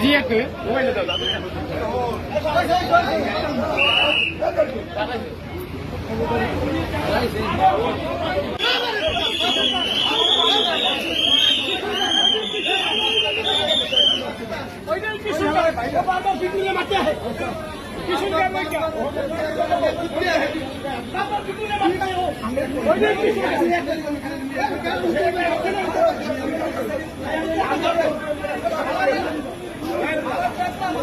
ওই